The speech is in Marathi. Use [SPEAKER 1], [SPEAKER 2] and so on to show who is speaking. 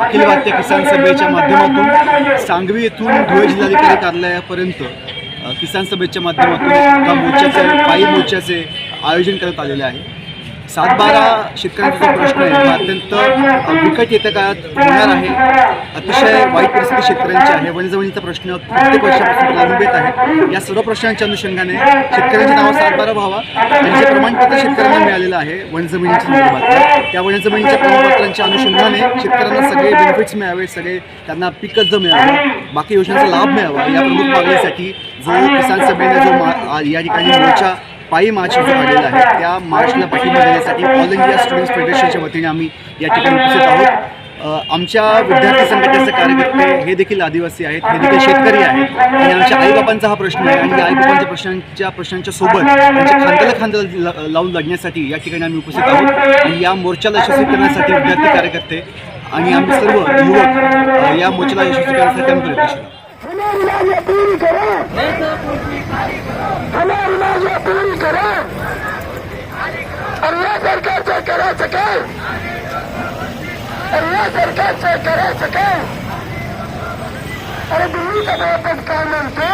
[SPEAKER 1] अखिल भारतीय किसान सभेच्या माध्यमातून सांगवी येथून धुळे जिल्हाधिकारी कार्यालयापर्यंत किसान सभेच्या माध्यमातून एका मोर्चाचे पायी मोर्चाचे आयोजन करण्यात आलेले आहे. सातबारा शेतकऱ्यांचा जो प्रश्न आहे हा अत्यंत बिकट येत्या काळात होणार आहे. अतिशय वाईट परिस्थिती शेतकऱ्यांची आहे. वनजमिनीचा प्रश्न प्रत्येक वर्षापासून प्रलंबित आहे. या सर्व प्रश्नांच्या अनुषंगाने शेतकऱ्यांच्या नावात सातबारा व्हावा आणि जे प्रमाणपत्र शेतकऱ्यांना मिळालेलं आहे वनजमिनीच्या संदर्भात त्या वनजमिनीच्या प्रमाणपत्रांच्या अनुषंगाने शेतकऱ्यांना सगळे बेनिफिट्स मिळावे सगळे त्यांना पीक कर्ज मिळावं बाकी योजनांचा लाभ मिळावा या प्रमुख मागणीसाठी जो किसान सभेने जो या ठिकाणी मोर्चा पायी मार्च झालेला आहे त्या मार्चला पाठिंबा देण्यासाठी ऑल इंडिया स्टुडंट्स फेडरेशनच्या वतीने आम्ही या ठिकाणी उपस्थित आहोत. आमच्या विद्यार्थी संघटनेचे कार्यकर्ते हे देखील आदिवासी आहेत हे देखील शेतकरी आहेत. आणि आमच्या आईबापांचा हा प्रश्न आहे आणि या आईबापांच्या प्रश्नांच्या प्रश्नांच्या सोबत त्यांच्या खांद्याला खांद्याला ल- लावून लढण्यासाठी या ठिकाणी आम्ही उपस्थित आहोत. आणि या मोर्चाला यशस्वी करण्यासाठी विद्यार्थी कार्यकर्ते आणि आम्ही सर्व युवक या मोर्चाला यशस्वी करण्यासाठी आम्ही प्रयत्नशील
[SPEAKER 2] अल्लाह सरकार से करा सके अल्लाह सरकार से करा सके अरे दिल्ली का वापस कानून था